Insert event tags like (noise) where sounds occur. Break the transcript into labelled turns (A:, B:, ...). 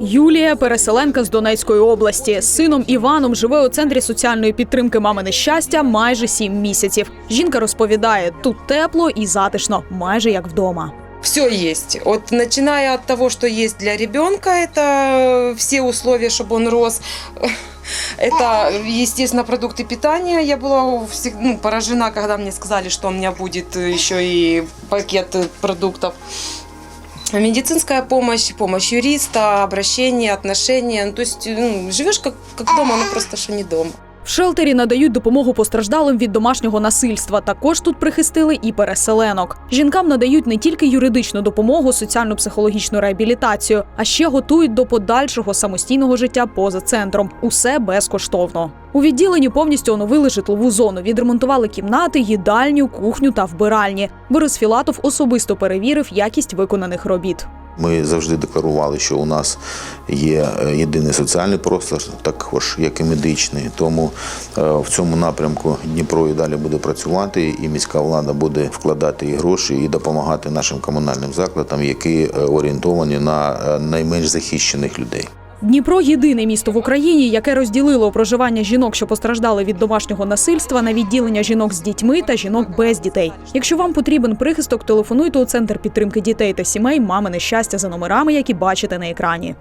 A: Юлія переселенка з Донецької області. З сином Іваном живе у центрі соціальної підтримки мамине щастя майже сім місяців. Жінка розповідає, тут тепло і затишно, майже як вдома.
B: Все есть. Вот начиная от того, что есть для ребенка, это все условия, чтобы он рос. (laughs) Это, естественно, продукты питания. Я была всег- ну, поражена, когда мне сказали, что у меня будет еще и пакет продуктов. Медицинская помощь, помощь юриста, обращение, отношения. Ну, то есть ну, живешь как, как дома, но просто что не дома.
A: В шелтері надають допомогу постраждалим від домашнього насильства. Також тут прихистили і переселенок. Жінкам надають не тільки юридичну допомогу, соціально-психологічну реабілітацію, а ще готують до подальшого самостійного життя поза центром. Усе безкоштовно. У відділенні повністю оновили житлову зону, відремонтували кімнати, їдальню, кухню та вбиральні. Борис Філатов особисто перевірив якість виконаних робіт.
C: Ми завжди декларували, що у нас є е, єдиний соціальний простор, також як і медичний. Тому е, в цьому напрямку Дніпро і далі буде працювати, і міська влада буде вкладати і гроші і допомагати нашим комунальним закладам, які е, орієнтовані на найменш захищених людей.
A: Дніпро єдине місто в Україні, яке розділило проживання жінок, що постраждали від домашнього насильства, на відділення жінок з дітьми та жінок без дітей. Якщо вам потрібен прихисток, телефонуйте у центр підтримки дітей та сімей мамине щастя за номерами, які бачите на екрані.